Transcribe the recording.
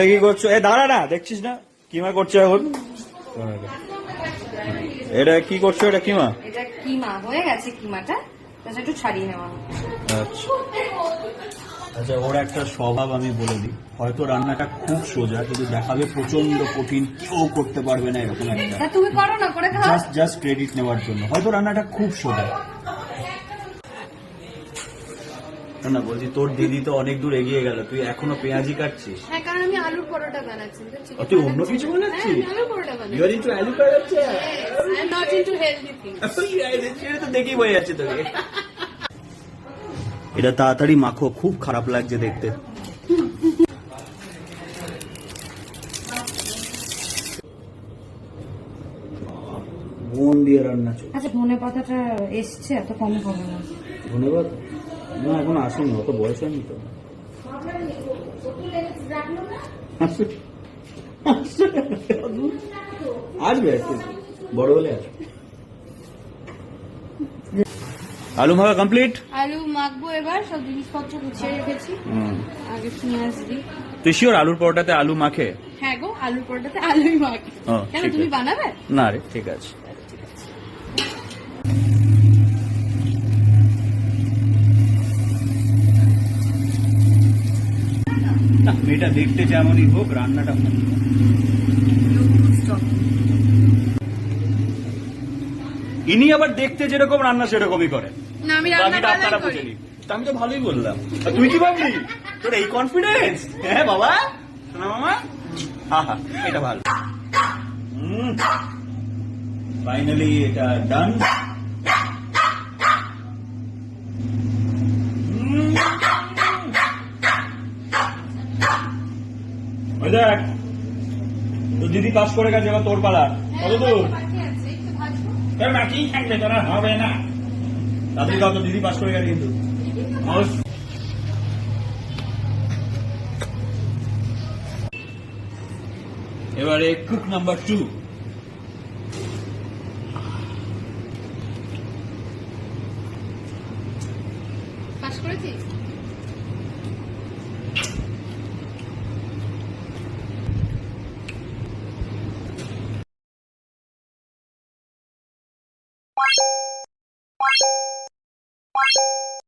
এটা কি করছ? এ দাঁড়া না দেখছিস না? কিমা করছে এখন? এটা কি করছ? এটা কিমা? এটা কিমা হয়ে গেছে কিমাটা। একটু ছাড়িয়ে নেওয়া আচ্ছা। আচ্ছা ওর একটা স্বভাব আমি বলে দিই। হয়তো রান্নাটা খুব সোজা কিন্তু দেখাবে প্রচণ্ড কঠিন কেউ করতে পারবে না এরকম একটা তুমি করো না করে খাও। জাস্ট জাস্ট ক্রেডিট নেওয়ার জন্য। হয়তো রান্নাটা খুব সোজা। না, না বলছি তোর দিদি তো অনেক দূর এগিয়ে গেল তুই এখনও পেঁয়াজি কাটছিস? হ্যাঁ কারণ আমি আলুর পরোটা বানাচ্ছি ও, তুই অন্য কিছু বানাচ্ছিস? হ্যাঁ, আলুর পরোটা বানাচ্ছি। ইউ আর ইন্টু আলু কাটাচ্ছে I am not into healthy things সেটা তো দেখেই বোঝা যাচ্ছে তোকে। এটা তাড়াতাড়ি মাখো খুব খারাপ লাগছে দেখতে। মন দিয়ে রান্না চল আচ্ছা ধনে পাতাটা এসছে এত কম হবে না ধন্যবাদ না এখন আসেনি অত বয়স হয়নি তো। আসবে। আসবে। বড় হলে আসবে। আলু মাখা কমপ্লিট আলু মাখবো এবার সব জিনিসপত্র গুছিয়ে রেখেছি। আগে পেঁয়াজ দিই তুই শিওর আলুর পরোটাতে আলু মাখে? হ্যাঁ গো আলুর পরোটাতে আলুই মাখি। কেন তুমি বানাবে? না রে ঠিক আছে। না, মেয়েটা দেখতে যেমনই হোক রান্নাটা ভালো। ইনি আবার দেখতে যেরকম রান্না সেরকমই করে। না আমি রান্না আপনারা বুঝে নিন। আমি তো ভালোই বললাম। তুই কি ভাবলি? তোর এই কনফিডেন্স হ্যাঁ বাবা? শোনা মামা। হা হা এটা ভালো। ফাইনালি এটা ডান দেখ তো দিদি পাস করে গেছে এবার তোর পালা। কত দূর? বাকি থাকবে? তারা হবে না। তাদের কত দিদি পাস করে গেছে কিন্তু। এবারে কুক নাম্বার টু পাস করেছিস? Thank you.